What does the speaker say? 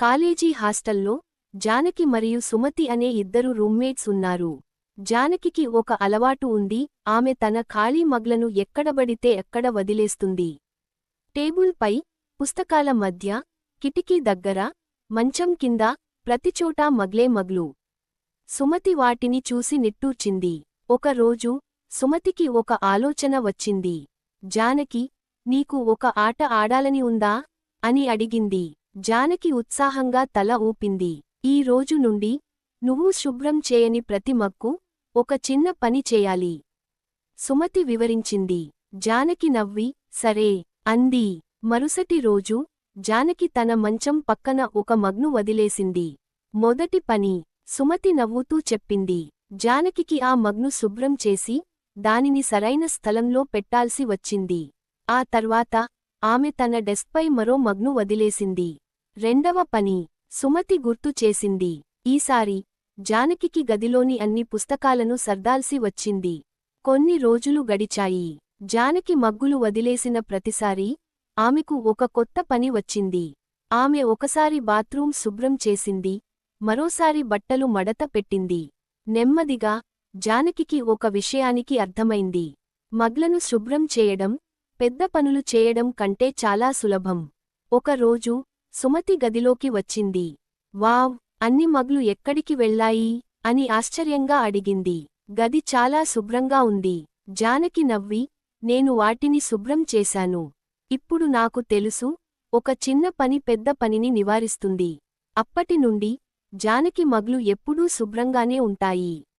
College హాస్టల్లో జానకి మరియు సుమతి అనే ఇద్దరు రూమ్మేట్స్ ఉన్నారు. జానకికి ఒక అలవాటు ఉంది ఆమె తన ఖాళీ మగ్లను ఎక్కడబడితే ఎక్కడ వదిలేస్తుంది. టేబుల్ పై పుస్తకాల మధ్య కిటికీ దగ్గర మంచం కింద ప్రతిచోటా మగ్లే మగ్లు. సుమతి వాటిని చూసి నిట్టూర్చింది. ఒకరోజు సుమతికి ఒక ఆలోచన వచ్చింది. జానకి నీకు ఒక ఆట ఆడాలని ఉందా? అని అడిగింది. జానకి ఉత్సాహంగా తల ఊపింది. ఈ రోజు నుండి నువ్వు శుభ్రం చేయని ప్రతి మక్కు ఒక చిన్న పని చేయాలి. సుమతి వివరించింది. జానకి నవ్వి సరే అంది. మరుసటి రోజు జానకి తన మంచం పక్కన ఒక మగ్ను వదిలేసింది. మొదటి పని సుమతి నవ్వుతూ చెప్పింది. జానకికి ఆ మగ్ను శుభ్రం చేసి దానిని సరైన స్థలంలో పెట్టాల్సి వచ్చింది. ఆ తర్వాత ఆమె తన డెస్క్పై మరో మగ్ను వదిలేసింది. రెండవ పని సుమతి గుర్తు చేసింది. ఈసారి జానకికి గదిలోని అన్ని పుస్తకాలను సర్దాల్సి వచ్చింది. కొన్ని రోజులు గడిచాయి. జానకి మగ్గులు వదిలేసిన ప్రతిసారీ ఆమెకు ఒక కొత్త పని వచ్చింది. ఆమె ఒకసారి బాత్రూం శుభ్రం చేసింది. మరోసారి బట్టలు మడత పెట్టింది. నెమ్మదిగా జానకికి ఒక విషయానికి అర్థమైంది. మగ్లను శుభ్రం చేయడం పెద్ద పనులు చేయడం కంటే చాలా సులభం. ఒకరోజు సుమతి గదిలోకి వచ్చింది. వావ్ అన్ని మగ్లు ఎక్కడికి వెళ్ళాయి? అని ఆశ్చర్యంగా అడిగింది. గది చాలా శుభ్రంగా ఉంది. జానకి నవ్వి నేను వాటిని శుభ్రం చేశాను. ఇప్పుడు నాకు తెలుసు ఒక చిన్న పని పెద్ద పనిని నివారిస్తుంది. అప్పటి నుండి జానకి మగ్లు ఎప్పుడూ శుభ్రంగానే ఉంటాయి.